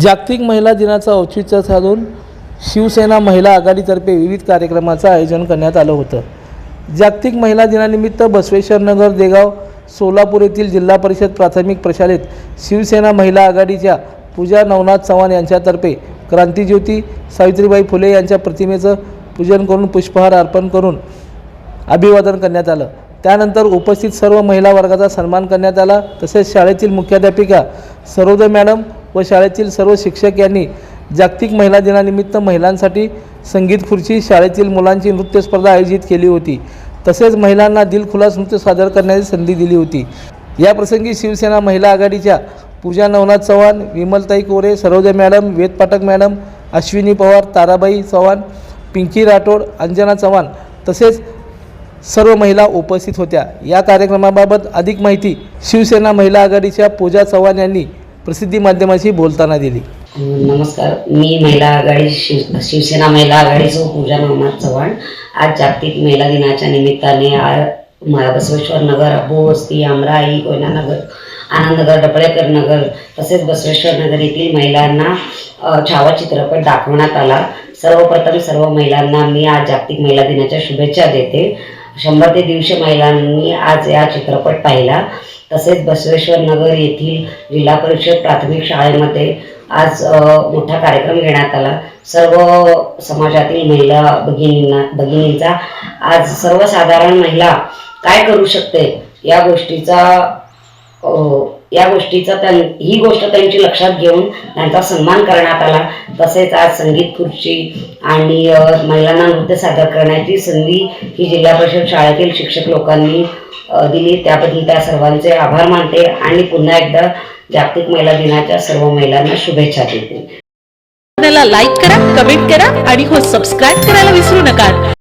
जागतिक महिला दिनाचं औचित्य साधून शिवसेना महिला आघाडीतर्फे विविध कार्यक्रमाचं आयोजन करण्यात आलं होतं. जागतिक महिला दिनानिमित्त बसवेश्वर नगर देगाव सोलापूर येथील जिल्हा परिषद प्राथमिक प्रशालेत शिवसेना महिला आघाडीच्या पूजा नवनाथ चव्हाण यांच्यातर्फे क्रांतिज्योती सावित्रीबाई फुले यांच्या प्रतिमेचं पूजन करून पुष्पहार अर्पण करून अभिवादन करण्यात आलं. त्यानंतर उपस्थित सर्व महिला वर्गाचा सन्मान करण्यात आला. तसेच शाळेतील मुख्याध्यापिका सरोदय मॅडम व शाळेतील सर्व शिक्षक यांनी जागतिक महिला दिनानिमित्त महिलांसाठी संगीत खुर्ची शाळेतील मुलांची नृत्य स्पर्धा आयोजित केली होती. तसेच महिलांना दिलखुलास नृत्य सादर करण्याची संधी दिली होती. याप्रसंगी शिवसेना महिला आघाडीच्या पूजा नवनाथ चव्हाण विमलताई कोरे सरोजा मॅडम वेद पाठक मॅडम अश्विनी पवार ताराबाई चव्हाण पिंकी राठोड अंजना चव्हाण तसेच सर्व महिला उपस्थित होत्या. या कार्यक्रमाबाबत अधिक माहिती शिवसेना महिला आघाडीच्या पूजा चव्हाण यांनी प्रसिद्धी माध्यमाशी बोलताना दिली. नमस्कार. मी महिला आघाडी शिव शिवसेना महिला आघाडीचं पूजा नवनाथ चव्हाण. आज जागतिक महिला दिनाच्या निमित्ताने बसवेश्वर नगर अबू वस्ती अमराई कोयनानगर आनंदनगर डबळेकर नगर तसेच बसवेश्वर नगर येथील महिलांना छावा चित्रपट दाखवण्यात आला. सर्वप्रथम सर्व महिलांना मी आज जागतिक महिला दिनाच्या शुभेच्छा देते. शंभर ते दीडशे महिलांनी आज या चित्रपट पाहिला. तसेच बसवेश्वर नगर येथील जिल्हा परिषद प्राथमिक शाळेमध्ये आज मोठा कार्यक्रम घेण्यात आला. सर्व समाजातील महिला भगिनींना भगिनींचा आज सर्वसाधारण महिला काय करू शकते या गोष्टीचा या गोष्टीचा त्यां ही गोष्ट त्यांची लक्षात घेऊन त्यांचा सन्मान करण्यात आला. तसेच आज संगीत खुर्ची आणि महिलांना नृत्य सादर करण्याची संधी ही जिल्हा परिषद शाळेतील शिक्षक लोकांनी दिली. त्याबद्दल त्या सर्वांचे आभार मानते आणि पुन्हा एकदा जागतिक महिला दिनाच्या सर्व महिलांना शुभेच्छा देते. लाईक करा कमेंट करा आणि हो सबस्क्राईब करायला विसरू नका.